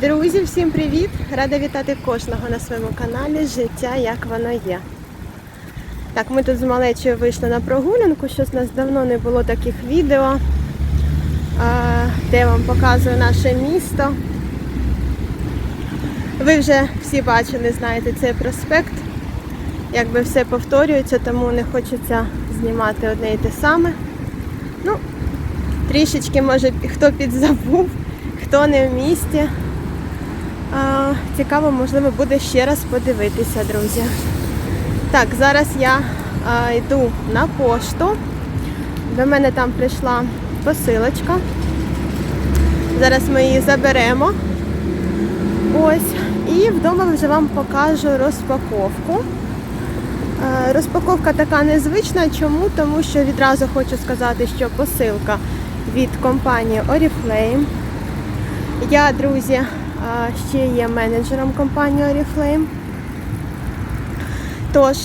Друзі, всім привіт! Рада вітати кожного на своєму каналі Життя як воно є. Так, ми тут з малечою вийшли на прогулянку, щось у нас давно не було таких відео, де я вам показую наше місто. Ви вже всі бачили, знаєте, цей проспект. Якби все повторюється, тому не хочеться знімати одне і те саме. Ну, трішечки, може, хто підзабув, хто не в місті. Цікаво, можливо, буде ще раз подивитися, друзі. Так, зараз я йду на пошту. До мене там прийшла посилочка. Зараз ми її заберемо. Ось. І вдома вже вам покажу розпаковку. Розпаковка така незвична. Чому? Тому що відразу хочу сказати, що посилка від компанії Oriflame. Я, друзі, ще є менеджером компанії Oriflame. Тож,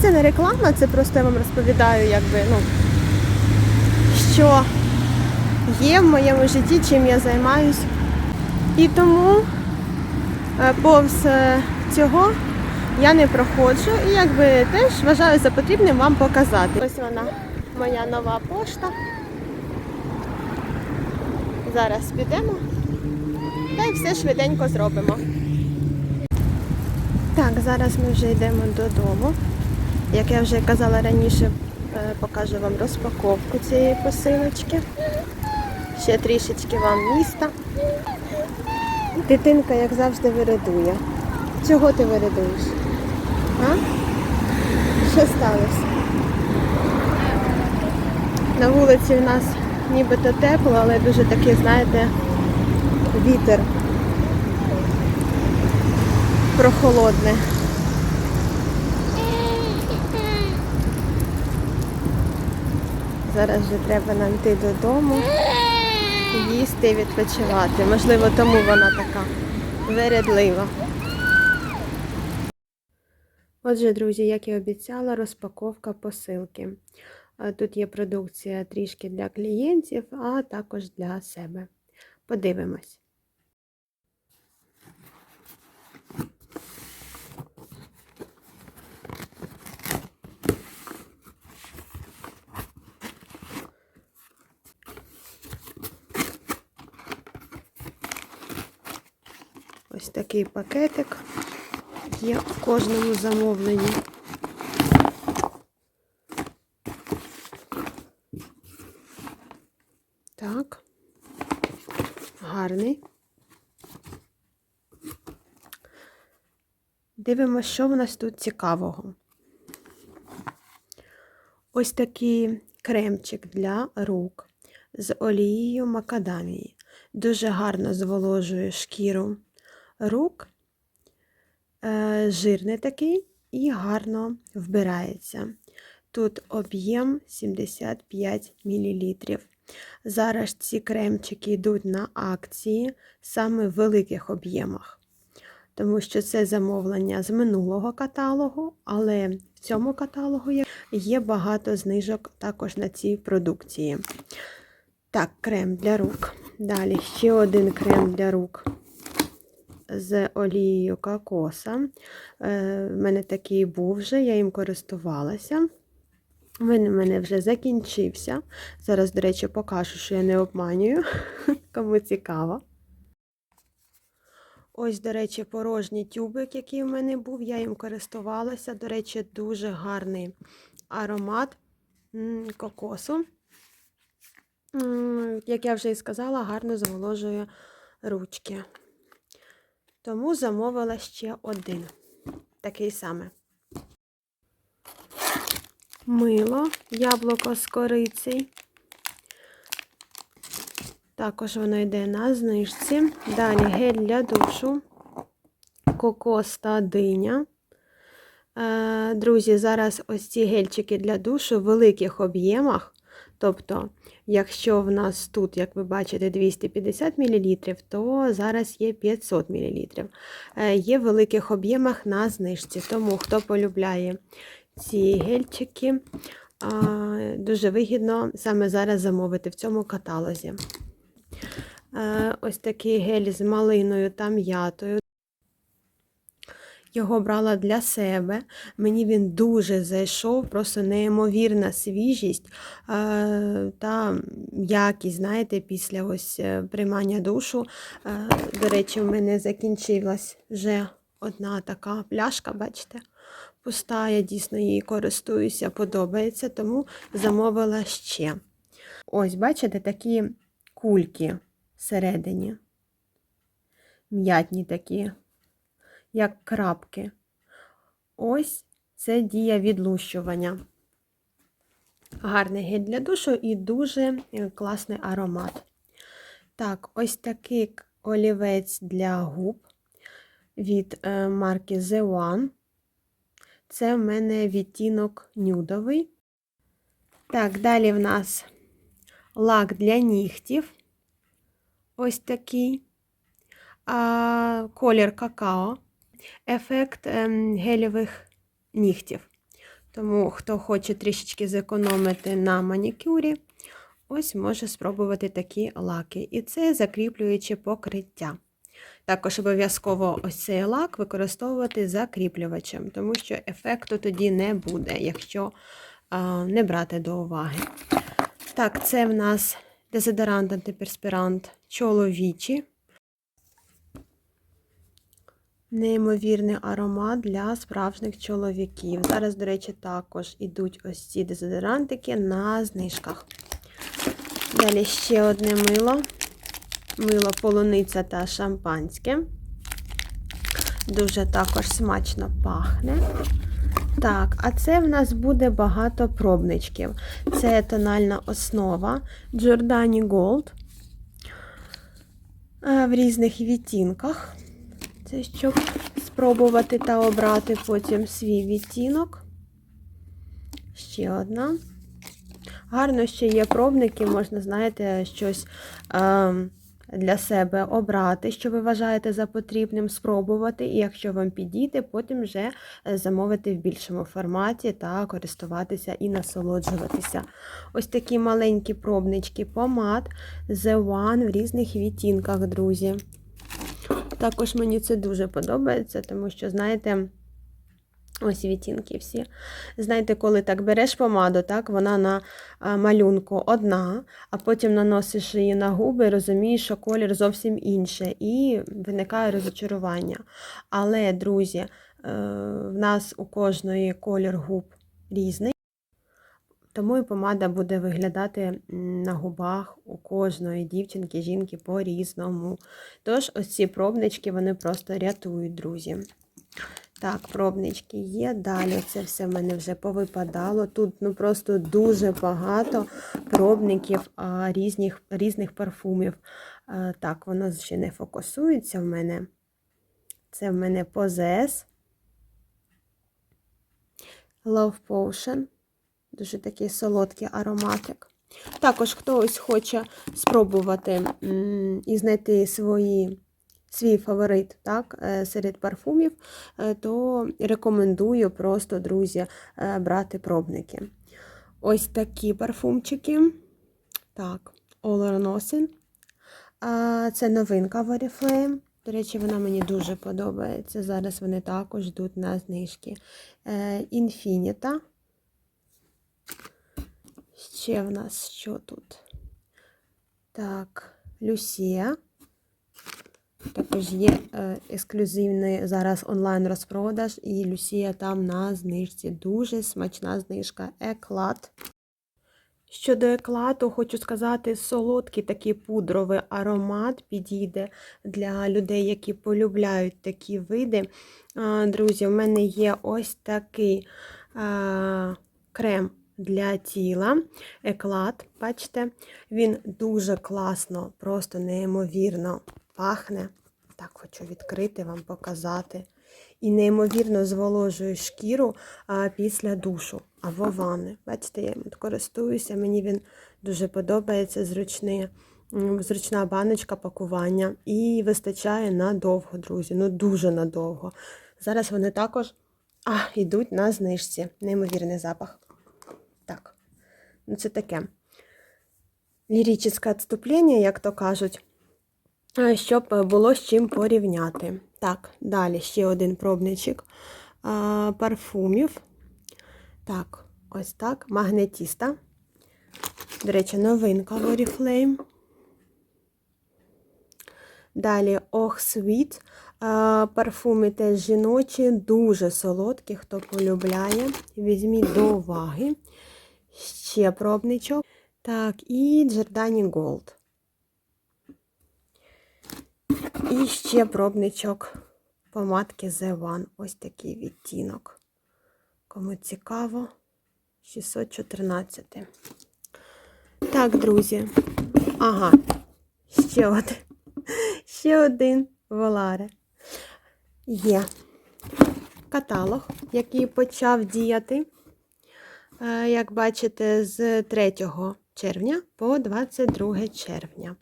це не реклама, це просто я вам розповідаю, якби, ну, що є в моєму житті, чим я займаюсь. І тому е, повз е, цього я не проходжу і якби теж вважаю за потрібним вам показати. Ось вона, моя нова пошта. Зараз підемо та й все швиденько зробимо. Так, зараз ми вже йдемо додому. Як я вже казала раніше, е, покажу вам розпаковку цієї посилочки. Ще трішечки вам міста. Дитинка, як завжди, виридує. Чого ти виридуєш? А? Що сталося? На вулиці у нас нібито тепло, але дуже такий, знаєте, вітер прохолодний. Зараз вже треба нам йти додому, їсти і відпочивати. Можливо, тому вона така вередлива. Отже, друзі, як і обіцяла, розпаковка посилки. Тут є продукція трішки для клієнтів, а також для себе. Подивимось. Такий пакетик є в кожному замовленні. Так, гарний. Дивимося, що в нас тут цікавого. Ось такий кремчик для рук з олією макадамії. Дуже гарно зволожує шкіру рук, е, жирний такий і гарно вбирається. Тут об'єм 75 мл. Зараз ці кремчики йдуть на акції саме в великих об'ємах, тому що це замовлення з минулого каталогу, але в цьому каталогу є- є багато знижок також на цій продукції. Так, крем для рук. Далі ще один крем для рук з олією кокоса. Е, В мене такий був вже, я їм користувалася. Він у мене вже закінчився. Зараз, до речі, покажу, що я не обманюю, кому цікаво. Ось, до речі, порожній тюбик, який в мене був, я їм користувалася. До речі, дуже гарний аромат кокосу. Як я вже і сказала, гарно зволожує ручки. Тому замовила ще один. Такий саме. Мило, яблуко з корицею. Також воно йде на знижці. Далі гель для душу, кокос та диня. Е, Друзі, зараз ось ці гельчики для душу в великих об'ємах. Тобто, якщо в нас тут, як ви бачите, 250 мл, то зараз є 500 мл. Е, Є в великих об'ємах на знижці. Тому хто полюбляє ці гельчики, дуже вигідно саме зараз замовити в цьому каталозі. Е, Ось такий гель з малиною та м'ятою. Його брала для себе. Мені він дуже зайшов, просто неймовірна свіжість та якість, знаєте, після ось е, приймання душу. До речі, в мене закінчилась вже одна така пляшка, бачите? Пуста, я дійсно її користуюся, подобається, тому замовила ще. Ось, бачите, такі кульки всередині. М'ятні такі як крапки. Ось це дія відлущування. Гарний гель для душу і дуже е, класний аромат. Так, ось такий олівець для губ від е, марки The One. Це в мене відтінок нюдовий. Так, далі в нас лак для нігтів. Ось такий. А, колір какао ефект ем, гелєвих нігтів. Тому, хто хоче трішечки зекономити на манікюрі, ось може спробувати такі лаки. І це закріплююче покриття. Також обов'язково ось цей лак використовувати закріплювачем, тому що ефекту тоді не буде, якщо не брати до уваги. Так, це в нас дезодорант антиперспірант чоловічий. Неймовірний аромат для справжніх чоловіків. Зараз, до речі, також ідуть ось ці дезодорантики на знижках. Далі ще одне мило. Мило полуниця та шампанське. Дуже також смачно пахне. Так, а це в нас буде багато пробничків. Це тональна основа Giordani Gold е, в різних відтінках. Це щоб спробувати та обрати потім свій відтінок. Ще одна. Гарно ще є пробники, можна, знаєте, щось е, для себе обрати, що ви вважаєте за потрібним, спробувати. І якщо вам підійде, потім вже е, замовити в більшому форматі та користуватися і насолоджуватися. Ось такі маленькі пробнички помад The One в різних відтінках, друзі. Також мені це дуже подобається, тому що, знаєте, ось відтінки всі. Знаєте, коли так береш помаду, так, вона на малюнку одна, а потім наносиш її на губи, розумієш, що колір зовсім інший, і виникає розочарування. Але, друзі, е, в нас у кожної колір губ різний. Тому і помада буде виглядати на губах у кожної дівчинки, жінки по-різному. Тож, ось ці пробнички вони просто рятують, друзі. Так, пробнички є. Далі це все в мене вже повипадало. Тут ну просто дуже багато пробників а, різних, різних парфумів. А, так, воно ще не фокусується в мене. Це в мене Possess. Love Potion. Дуже такий солодкий ароматик. Також хто ось хоче спробувати і знайти свої, свій фаворит так, е, серед парфумів, е, то рекомендую просто, друзі, е, брати пробники. Ось такі парфумчики. Так, All Nothing. Це новинка в Oriflame. До речі, вона мені дуже подобається. Зараз вони також йдуть на знижки. Infinita. Ще в нас що тут? Так, Люсія. Також є е, ексклюзивний зараз онлайн розпродаж, і Люсія там на знижці. Дуже смачна знижка. Еклад. Щодо еклату, хочу сказати, солодкий такий пудровий аромат підійде для людей, які полюбляють такі види. Друзі, в мене є ось такий а, крем для тіла. Еклад, бачите, він дуже класно, просто неймовірно пахне. Так, хочу відкрити вам показати. І неймовірно зволожує шкіру а, після душу або ванни. Бачите, я користуюся, мені він дуже подобається, зручний, зручна баночка пакування. І вистачає надовго, друзі. Ну дуже надовго. Зараз вони також а, йдуть на знижці. Неймовірний запах. Ну це таке ліричне відступлення, як то кажуть. е, щоб е, було з чим порівняти. Так, далі ще один пробничок а, парфумів. Так, ось так, магнетіста. До речі, новинка в Oriflame. Далі Ох Sweet. Парфуми теж жіночі, дуже солодкі, хто полюбляє. Візьміть до уваги. Ще пробничок. Так, і Giordani Gold. І ще пробничок помадки The One. Ось такий відтінок. Кому цікаво, 614. Так, друзі. Ага, ще один. Ще один воларе. Є каталог, який почав діяти, як бачите, з 3 червня по 22 червня.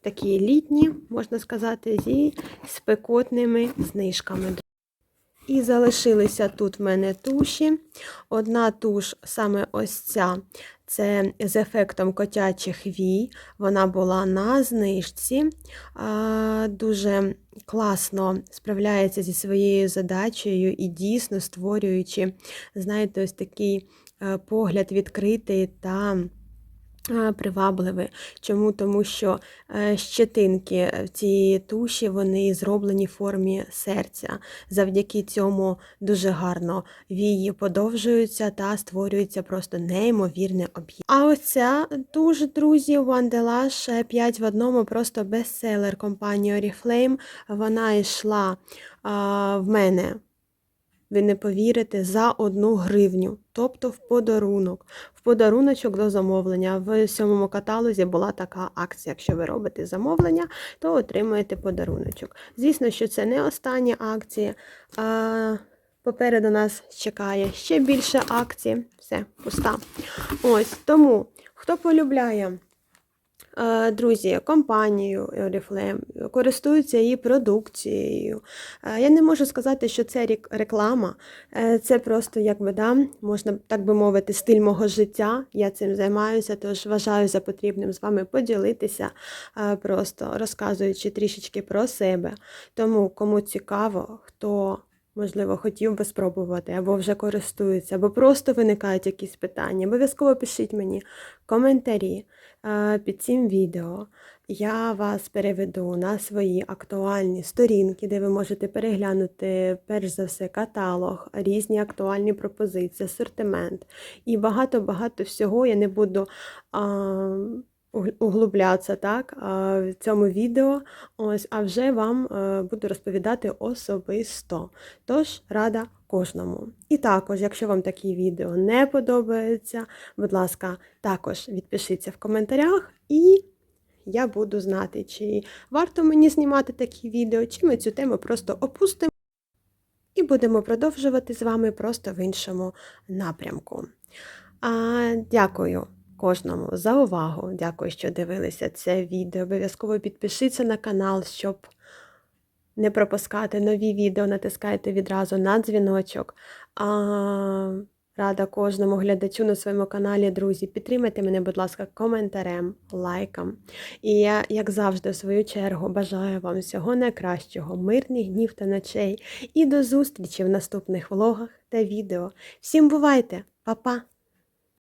Такі літні, можна сказати, зі спекотними знижками. І залишилися тут в мене туші. Одна туш, саме ось ця, це з ефектом котячих вій. Вона була на знижці. Дуже класно справляється зі своєю задачею і дійсно створюючи, знаєте, ось такий е, погляд відкритий та е, привабливий. Чому? Тому що е, щетинки в цій туші вони зроблені в формі серця. Завдяки цьому дуже гарно вії подовжуються та створюється просто неймовірний об'єкт. А оця туш, друзі, Wonderlash 5 в одному, просто бестселер компанії Oriflame. Вона йшла в мене. Ви не повірите, за одну гривню, тобто в подарунок. В подаруночок до замовлення. В сьомому каталозі була така акція. Якщо ви робите замовлення, то отримуєте подаруночок. Звісно, що це не остання акція. А попереду нас чекає ще більше акцій. Все, пуста. Ось тому, хто полюбляє. Е, Друзі, компанію Oriflame, користуються її продукцією. Е, Я не можу сказати, що це реклама, Е, це просто, якби, да, можна так би мовити, стиль мого життя. Я цим займаюся, тож вважаю за потрібним з вами поділитися, просто розказуючи трішечки про себе. Тому, кому цікаво, хто. Можливо, хотів би спробувати, або вже користується, або просто виникають якісь питання. Обов'язково пишіть мені коментарі е, під цим відео. Я вас переведу на свої актуальні сторінки, де ви можете переглянути, перш за все, каталог, різні актуальні пропозиції, асортимент і багато-багато всього. Я не буду а, углублятися так, в цьому відео, ось, а вже вам е, буду розповідати особисто. Тож рада кожному. І також, якщо вам такі відео не подобаються, будь ласка, також відпишіться в коментарях і я буду знати, чи варто мені знімати такі відео, чи ми цю тему просто опустимо і будемо продовжувати з вами просто в іншому напрямку. А, дякую кожному за увагу. Дякую, що дивилися це відео. Обов'язково підпишіться на канал, щоб не пропускати нові відео, натискайте відразу на дзвіночок. А, рада кожному глядачу на своєму каналі, друзі. Підтримайте мене, будь ласка, коментарем, лайком. І я, як завжди, в свою чергу, бажаю вам всього найкращого, мирних днів та ночей. І до зустрічі в наступних влогах та відео. Всім бувайте, Па-па!